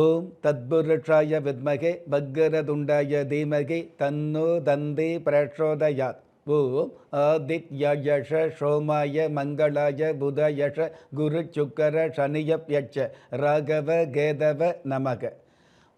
ஓம் தத்புருஷாய வித்மகே பக்கரதுண்டாய தீமகி தன்னோ தந்தி பிரச்சோதயாத். ஓம் ஆதித்யஷ சோமாய மங்களாய புதயஷ குரு சுக்கர சனியப்யட்ச ராகவ கேதவ நமக.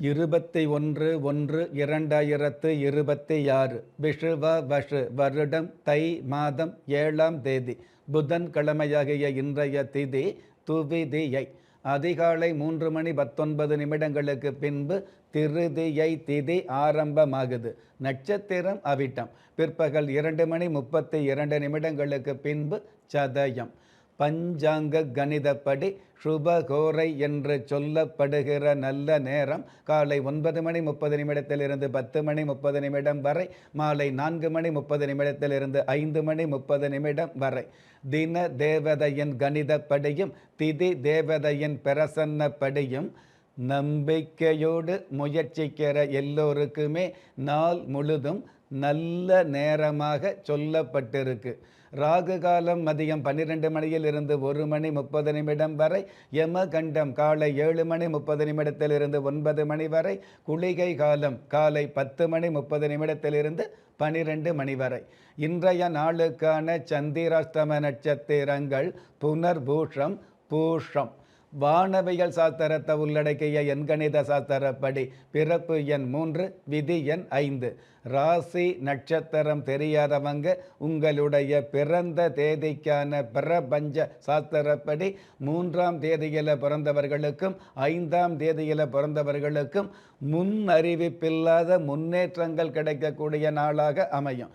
இருபத்தி ஒன்று ஒன்று இரண்டாயிரத்து இருபத்தி ஆறு விஷுவ வஷு வருடம் தை மாதம் ஏழாம் தேதி புதன்கிழமையாகிய இன்றைய திதி துவிதியை. அதிகாலை மூன்று மணி பத்தொன்பது நிமிடங்களுக்கு பின்பு திருதியை திதி ஆரம்பமாகுது. நட்சத்திரம் அவிட்டம். பிற்பகல் இரண்டு மணி முப்பத்தி இரண்டு நிமிடங்களுக்கு பின்பு சதயம். பஞ்சாங்க கணிதப்படி சுபகோரை என்று சொல்லப்படுகிற நல்ல நேரம் காலை ஒன்பது மணி முப்பது நிமிடத்திலிருந்து பத்து மணி முப்பது நிமிடம் வரை மாலை நான்கு மணி முப்பது நிமிடத்திலிருந்து ஐந்து மணி முப்பது நிமிடம் வரை. தின தேவதையின் கணிதப்படியும் திதி தேவதையின் பிரசன்னப்படியும் நம்பிக்கையோடு முயற்சிக்கிற எல்லோருக்குமே நாள் முழுதும் நல்ல நேரமாக சொல்லப்பட்டிருக்கு. ராகு காலம் மதியம் பன்னிரெண்டு மணியிலிருந்து ஒரு மணி முப்பது நிமிடம் வரை யம கண்டம் காலை ஏழு மணி முப்பது நிமிடத்திலிருந்து ஒன்பது மணி வரை குளிகை காலம் காலை பத்து மணி முப்பது நிமிடத்திலிருந்து பனிரெண்டு மணி வரை. இன்றைய நாளுக்கான சந்திராஷ்டம நட்சத்திரங்கள் புனர்பூஷம் பூஷம். வானவியல் சாஸ்திரத்தை உள்ளடக்கிய எண்கணித சாஸ்திரப்படி பிறப்பு எண் மூன்று விதி எண் ஐந்து. ராசி நட்சத்திரம் தெரியாதவங்க உங்களுடைய பிறந்த தேதிக்கான பிரபஞ்ச சாஸ்திரப்படி மூன்றாம் தேதியில் பிறந்தவர்களுக்கும் ஐந்தாம் தேதியில் பிறந்தவர்களுக்கும் முன் அறிவிப்பில்லாத முன்னேற்றங்கள் கிடைக்கக்கூடிய நாளாக அமையும்.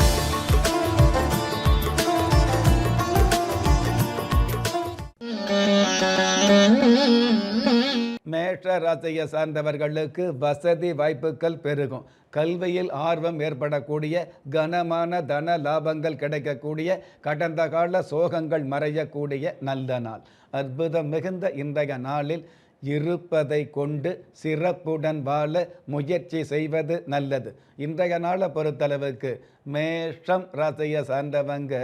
மேஷ ராசியை சார்ந்தவர்களுக்கு வசதி வாய்ப்புகள் பெருகும். கல்வியில் ஆர்வம் ஏற்படக்கூடிய கனமான தன லாபங்கள் கிடைக்கக்கூடிய கடந்த கால சோகங்கள் மறையக்கூடிய நல்ல நாள். அற்புதம் மிகுந்த இன்றைய நாளில் இருப்பதை கொண்டு சிறப்புடன் வாழ முயற்சி செய்வது நல்லது. இன்றைய நாளை பொறுத்தளவுக்கு மேஷம் ராசியை சார்ந்தவங்க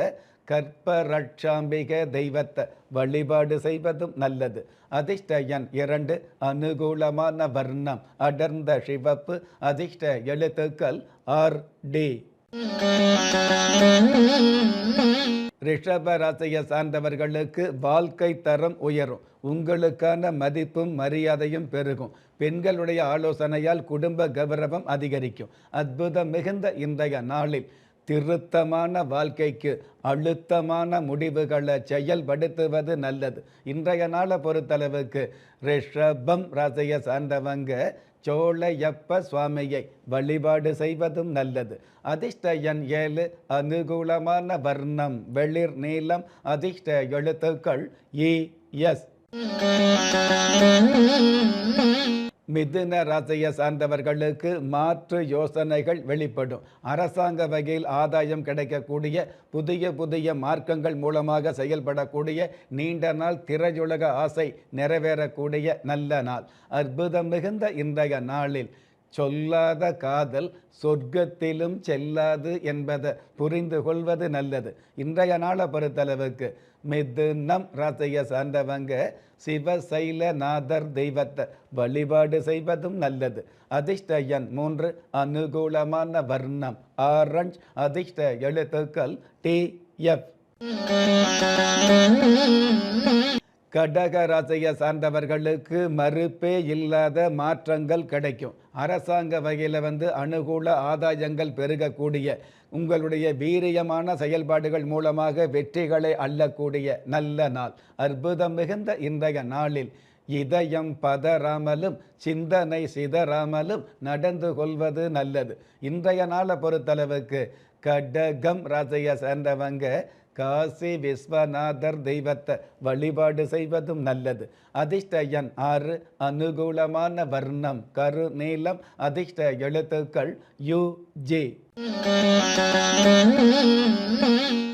கற்பரட்சாம்பிக தெய்வத்தை வழிபாடு செய்வதும் நல்லது. அதிர்ஷ்ட எண் இரண்டு அனுகூலமான வர்ணம் அடர்ந்த சிவப்பு. அதிர்ஷ்ட எழுத்துக்கள் ஆர் டி. ரிஷப ராசியை சார்ந்தவர்களுக்கு வாழ்க்கை தரம் உயரும். உங்களுக்கான மதிப்பும் மரியாதையும் பெருகும். பெண்களுடைய ஆலோசனையால் குடும்ப கௌரவம் அதிகரிக்கும். அற்புதம் மிகுந்த இன்றைய நாளில் திருத்தமான வாழ்க்கைக்கு அழுத்தமான முடிவுகளை செயல்படுத்துவது நல்லது. இன்றைய நாளை பொறுத்தளவுக்கு ரிஷபம் ராசியை சார்ந்தவங்க சோழையப்ப சுவாமியை வழிபாடு செய்வதும் நல்லது. அதிர்ஷ்ட எண் ஏழு அனுகூலமான வர்ணம் வெளிர் நீளம் அதிர்ஷ்ட எழுத்துக்கள் இ எஸ். மிதுன ராசியை சார்ந்தவர்களுக்கு மாற்று யோசனைகள் வெளிப்படும். அரசாங்க வகையில் ஆதாயம் கிடைக்கக்கூடிய புதிய புதிய மார்க்கங்கள் மூலமாக செயல்படக்கூடிய நீண்ட நாள் திரையுலக ஆசை நிறைவேறக்கூடிய நல்ல நாள். அற்புதம் மிகுந்த இன்றைய நாளில் சொல்லாத காதல் சொர்க்கத்திலும் செல்லாது என்பதை புரிந்து கொள்வது நல்லது. இன்றைய நாளை பொறுத்தளவுக்கு மிதுனம் ராசியை சார்ந்தவங்க சிவசைலநாதர் தெய்வத்தை வழிபாடு செய்வதும் நல்லது. அதிர்ஷ்ட எண் மூன்று அனுகூலமான வர்ணம். ஆரஞ்ச் அதிர்ஷ்ட எழுத்துக்கள் டி எஃப். கடக ராசியை சார்ந்தவர்களுக்கு மறுப்பே இல்லாத மாற்றங்கள் கிடைக்கும். அரசாங்க வகையில் வந்து அனுகூல ஆதாயங்கள் பெருகக்கூடிய உங்களுடைய வீரியமான செயல்பாடுகள் மூலமாக வெற்றிகளை அள்ளக்கூடிய நல்ல நாள். அற்புதம் மிகுந்த இன்றைய நாளில் இதயம் பதறாமலும் சிந்தனை சிதறாமலும் நடந்து கொள்வது நல்லது. இன்றைய நாளை பொறுத்தளவுக்கு கடகம் ராசியை சேர்ந்தவங்க காசி விஸ்வநாதர் தெய்வத்தை வழிபாடு செய்வதும் நல்லது. அதிர்ஷ்ட எண் ஆறு அனுகூலமான வர்ணம் கரு நீளம் அதிர்ஷ்ட எழுத்துக்கள் யு ஜே.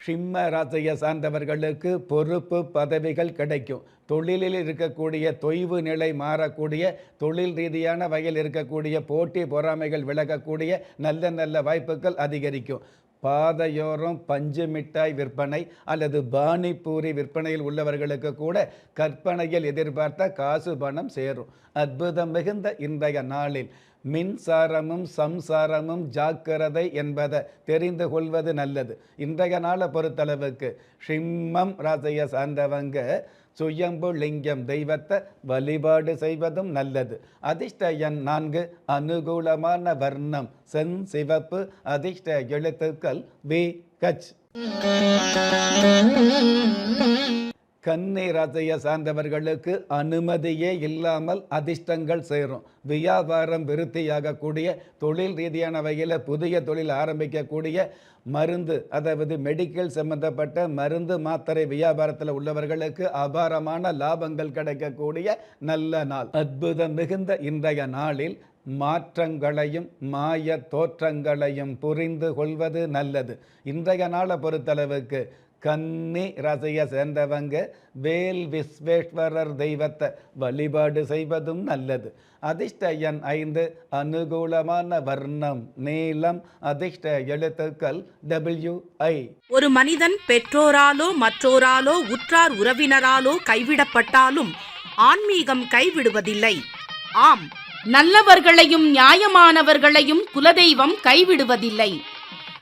சிம்ம ராசியை சார்ந்தவர்களுக்கு பொறுப்பு பதவிகள் கிடைக்கும். தொழிலில் இருக்கக்கூடிய தொய்வு நிலை மாறக்கூடிய தொழில் ரீதியான வகையில் இருக்கக்கூடிய போட்டி பொறாமைகள் விலகக்கூடிய நல்ல நல்ல வாய்ப்புகள் அதிகரிக்கும். பாதையோரம் பஞ்சு மிட்டாய் விற்பனை அல்லது பானிபூரி விற்பனையில் உள்ளவர்களுக்கு கூட கற்பனையில் எதிர்பார்த்த காசு பணம் சேரும். அற்புதம் மிகுந்த இன்றைய நாளில் மின்சாரமும் சம்சாரமும் ஜாக்கிரதை என்பதை தெரிந்து கொள்வது நல்லது. இன்றைய நாளை பொறுத்தளவுக்கு சிம்மம் ராசியை சார்ந்தவங்க சுயம்பு லிங்கம் தெய்வத்தை வழிபாடு செய்வதும் நல்லது. அதிர்ஷ்ட எண் நான்கு அனுகூலமான வர்ணம். சென் சிவப்பு அதிர்ஷ்ட எழுத்துக்கள் வி கச். கன்னி ராசியை சார்ந்தவர்களுக்கு அனுமதியே இல்லாமல் அதிர்ஷ்டங்கள் சேரும். வியாபாரம் விருத்தியாகக்கூடிய தொழில் ரீதியான வகையில் புதிய தொழில் ஆரம்பிக்கக்கூடிய மருந்து அதாவது மெடிக்கல் சம்பந்தப்பட்ட மருந்து மாத்திரை வியாபாரத்தில் உள்ளவர்களுக்கு அபாரமான லாபங்கள் கிடைக்கக்கூடிய நல்ல நாள். அற்புதம் மிகுந்த இன்றைய நாளில் மாற்றங்களையும் மாய தோற்றங்களையும் புரிந்து கொள்வது நல்லது. இன்றைய நாளை பொறுத்தளவுக்கு கன்னி ரசைய சேர்ந்தவங்க வேல் விஸ்வேஸ்வரர் தெய்வத்தை வழிபாடு செய்வதும் நல்லது. அதிர்ஷ்ட எண் ஐந்து அனுகூலமான வர்ணம் நீளம் அதிர்ஷ்ட எழுத்துக்கள் டபிள்யூ ஐ ஒரு மனிதன் பெற்றோராலோ மற்றோராலோ உற்றார் உறவினராலோ கைவிடப்பட்டாலும் ஆன்மீகம் கைவிடுவதில்லை. ஆம் நல்லவர்களையும் நியாயமானவர்களையும் குலதெய்வம் கைவிடுவதில்லை.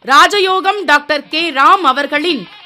ராஜயோகம் டாக்டர் கே. ராம் அவர்களின்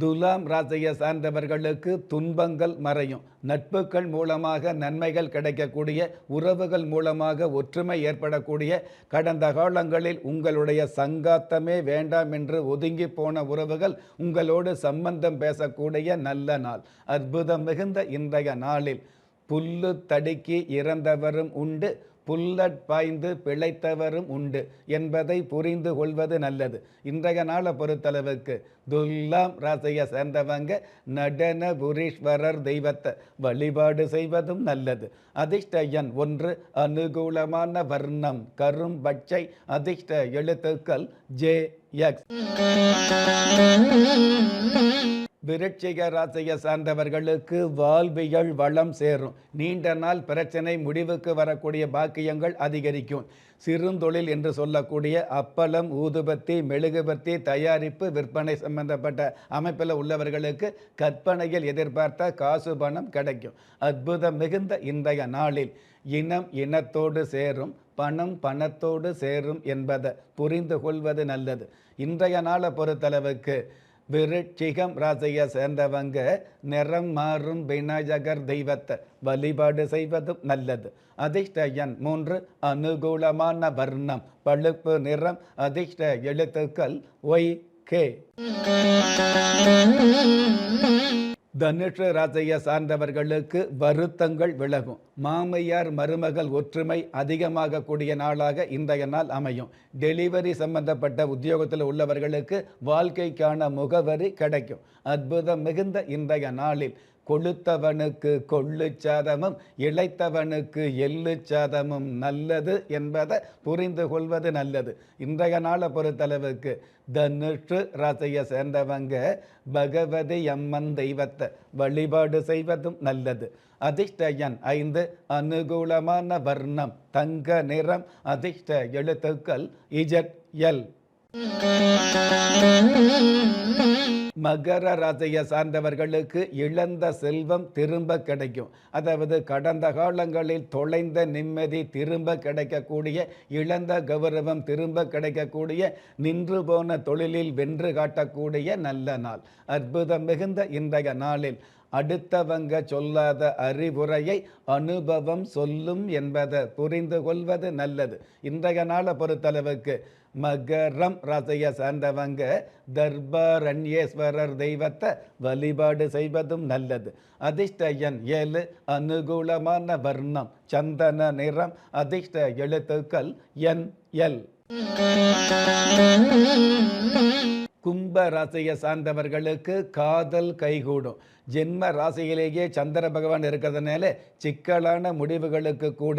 துலாம் ராசியை சார்ந்தவர்களுக்கு துன்பங்கள் மறையும். நட்புகள் மூலமாக நன்மைகள் கிடைக்கக்கூடிய உறவுகள் மூலமாக ஒற்றுமை ஏற்படக்கூடிய கடந்த காலங்களில் உங்களுடைய சங்காத்தமே வேண்டாம் என்று ஒதுங்கி போன உறவுகள் உங்களோடு சம்பந்தம் பேசக்கூடிய நல்ல நாள். அற்புதம் மிகுந்த இன்றைய நாளில் புல்லு தடுக்கி இறந்தவரும் உண்டு. புல்லட் பாய்ந்து பிழைத்தவரும் உண்டு என்பதை புரிந்து கொள்வது நல்லது. இன்றைய நாளை பொறுத்தளவுக்கு துல்லாம் ராசியை சேர்ந்தவங்க நடன புரீஸ்வரர் தெய்வத்தை வழிபாடு செய்வதும் நல்லது. அதிர்ஷ்ட எண் ஒன்று அனுகூலமான வர்ணம் கரும் பச்சை அதிர்ஷ்ட எழுத்துக்கள் ஜே எக்ஸ். விருட்சிக ராசியை சார்ந்தவர்களுக்கு வாழ்வியல் வளம் சேரும். நீண்ட நாள் பிரச்சனை முடிவுக்கு வரக்கூடிய பாக்கியங்கள் அதிகரிக்கும். சிறுந்தொழில் என்று சொல்லக்கூடிய அப்பளம் ஊதுபத்தி மெழுகுபத்தி தயாரிப்பு விற்பனை சம்பந்தப்பட்ட அமைப்பில் உள்ளவர்களுக்கு கற்பனையில் எதிர்பார்த்த காசு பணம் கிடைக்கும். அற்புதம் மிகுந்த இன்றைய நாளில் இனம் இனத்தோடு சேரும் பணம் பணத்தோடு சேரும் என்பதை புரிந்து கொள்வது நல்லது. இன்றைய நாளை பொறுத்தளவுக்கு விருட்சிகம் ராசியை சேர்ந்தவங்க நிறம் மாறும் விநாயகர் தெய்வத்தை வழிபாடு செய்வதும் நல்லது. அதிர்ஷ்ட எண் மூன்று அனுகூலமான வர்ணம் பழுப்பு நிறம் அதிர்ஷ்ட எழுத்துக்கள் ஒய் கே. தனுஷ ராசியை சார்ந்தவர்களுக்கு வருத்தங்கள் விலகும். மாமையார் மருமகள் ஒற்றுமை அதிகமாக கூடிய நாளாக இன்றைய நாள் அமையும். டெலிவரி சம்பந்தப்பட்ட உத்தியோகத்தில் உள்ளவர்களுக்கு வாழ்க்கைக்கான முகவரி கிடைக்கும். அற்புதம் மிகுந்த இன்றைய நாளில். கொளுத்தவனுக்கு கொள்ளு சாதமும் இளைத்தவனுக்கு எள்ளு சாதமும் நல்லது என்பதை புரிந்து கொள்வது நல்லது. இன்றைய நாளை பொறுத்தளவுக்கு தனுஷு ராசியை சேர்ந்தவங்க பகவதி அம்மன் தெய்வத்தை வழிபாடு செய்வதும் நல்லது. அதிர்ஷ்டயன் ஐந்து அனுகூலமான வர்ணம் தங்க நிறம் அதிர்ஷ்ட எழுத்துக்கள் இஜட் எல். மகர ராசியை சார்ந்தவர்களுக்கு இழந்த செல்வம் திரும்ப கிடைக்கும். அதாவது கடந்த காலங்களில் தொலைந்த நிம்மதி திரும்ப கிடைக்கக்கூடிய இழந்த கௌரவம் திரும்ப கிடைக்கக்கூடிய நின்று போன தொழிலில் வென்று காட்டக்கூடிய நல்ல நாள். அற்புதம் மிகுந்த இன்றைய நாளில் அடுத்தவங்க சொல்லாத அறிவுரையை அனுபவம் சொல்லும் என்பதை புரிந்து கொள்வது நல்லது. இன்றைய நாளை பொறுத்தளவுக்கு மகரம் ரசைய சார்ந்தவங்க தர்பாரண்யேஸ்வரர் தெய்வத்தை வழிபாடு செய்வதும் நல்லது. அதிர்ஷ்டயன் ஏழு அனுகூலமான வர்ணம் சந்தன நிறம் அதிர்ஷ்ட எழுத்துக்கள் என் எல். கும்ப ராசியை சார்ந்தவர்களுக்கு காதல் கைகூடும். ஜென்ம ராசியிலேயே சந்திர பகவான் இருக்கிறதுனால சிக்கலான முடிவுகளுக்கு கூட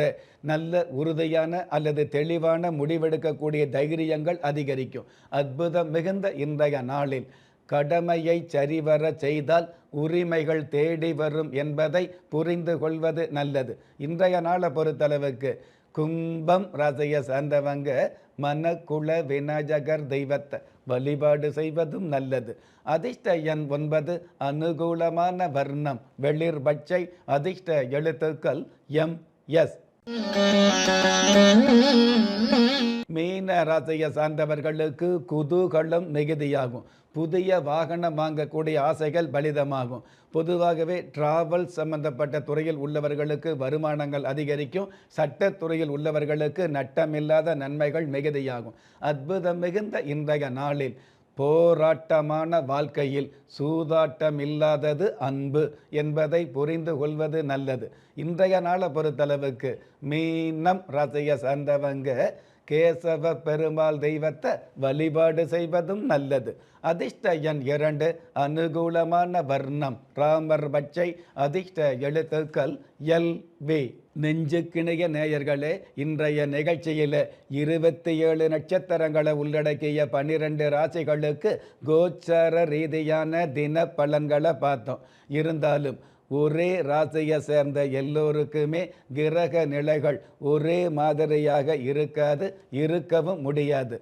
நல்ல உறுதியான அல்லது தெளிவான முடிவெடுக்கக்கூடிய தைரியங்கள் அதிகரிக்கும். அற்புதம் மிகுந்த இன்றைய நாளில் கடமையை சரிவர செய்தால் உரிமைகள் தேடி வரும் என்பதை புரிந்து கொள்வது நல்லது. இன்றைய நாளை பொறுத்தளவுக்கு கும்பம் ரசைய சார்ந்தவங்க மனக்குல விநாயகர் தெய்வத்தை வழிபாடு செய்வதும் நல்லது. அதிர்ஷ்ட எண் ஒன்பது அனுகூலமான வர்ணம் வெளிர் பச்சை அதிர்ஷ்ட எழுத்துக்கள் எம் எஸ். மீன ராசியை சார்ந்தவர்களுக்கு குதூகலம் மிகுதியாகும். புதிய வாகனம் வாங்கக்கூடிய ஆசைகள் பலிதமாகும். பொதுவாகவே டிராவல் சம்பந்தப்பட்ட துறையில் உள்ளவர்களுக்கு வருமானங்கள் அதிகரிக்கும். சட்டத்துறையில் உள்ளவர்களுக்கு நட்டமில்லாத நன்மைகள் மிகுதியாகும். அற்புதம் மிகுந்த இன்றைய நாளில் போராட்டமான வாழ்க்கையில் சூதாட்டம் இல்லாதது அன்பு என்பதை புரிந்து கொள்வது நல்லது. இன்றைய நாளை பொறுத்தளவுக்கு மீனம் ராசியை சார்ந்தவங்க கேசவ பெருமாள் தெய்வத்தை வழிபாடு செய்வதும் நல்லது. அதிர்ஷ்ட எண் இரண்டு அனுகூலமான வர்ணம். ராமர் பச்சை அதிர்ஷ்ட எழுத்துக்கள் எல் வி. நெஞ்சுக்கிணைய நேயர்களே இன்றைய நிகழ்ச்சியில் இருபத்தி ஏழு நட்சத்திரங்களை உள்ளடக்கிய பன்னிரெண்டு ராசிகளுக்கு கோச்சார ரீதியான தின பலன்களை பார்த்தோம். இருந்தாலும் ஒரே ராசியை சேர்ந்த எல்லோருக்குமே கிரக நிலைகள் ஒரே மாதிரியாக இருக்காது இருக்கவும் முடியாது.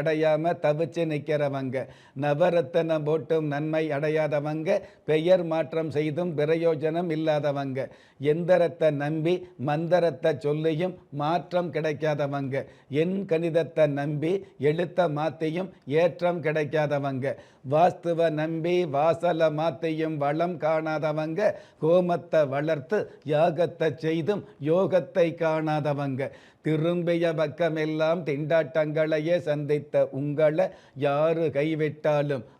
அடையாம தவிச்சு நிற்கிறவங்க நவரத்தனம் போட்டும் நன்மை அடையாதவங்க. பெயர் மாற்றம் செய்தும் பிரயோஜனம் இல்லாதவங்க. எந்தரத்தை நம்பி மந்தரத்தை சொல்லியும் மாற்றம் கிடைக்காதவங்க. என் கணிதத்தை நம்பி எழுத்த மாத்தையும் ஏற்றம் கிடைக்காதவங்க. வாஸ்துவ நம்பி வாசல மாத்தையும் வளம் காணாதவங்க. கோமத்தை வளர்த்து யாகத்தை செய்தும் யோகத்தை காணாதவங்க. திரும்பிய பக்கமெல்லாம் திண்டாட்டங்களையே சந்தித்த உங்களை யாரு கைவிட்டாலும்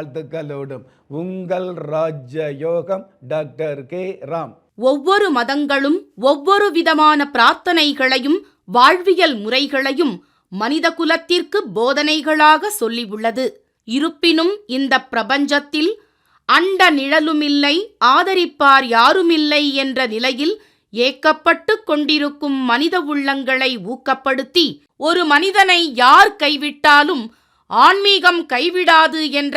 வாழ்த்துக்களோடும். உங்கள் ராஜ்ய யோகம் டாக்டர் கே. ராம். ஒவ்வொரு மதங்களும் ஒவ்வொரு விதமான பிரார்த்தனைகளையும் வாழ்வியல் முறைகளையும் மனித குலத்திற்கு போதனைகளாக சொல்லியுள்ளது இருப்பினும் இந்த பிரபஞ்சத்தில் அண்ட நிழலுமில்லை ஆதரிப்பார் யாருமில்லை என்ற நிலையில் ஏக்கப்பட்டு கொண்டிருக்கும் மனித உள்ளங்களை ஊக்கப்படுத்தி ஒரு மனிதனை யார் கைவிட்டாலும் ஆன்மீகம் கைவிடாது என்ற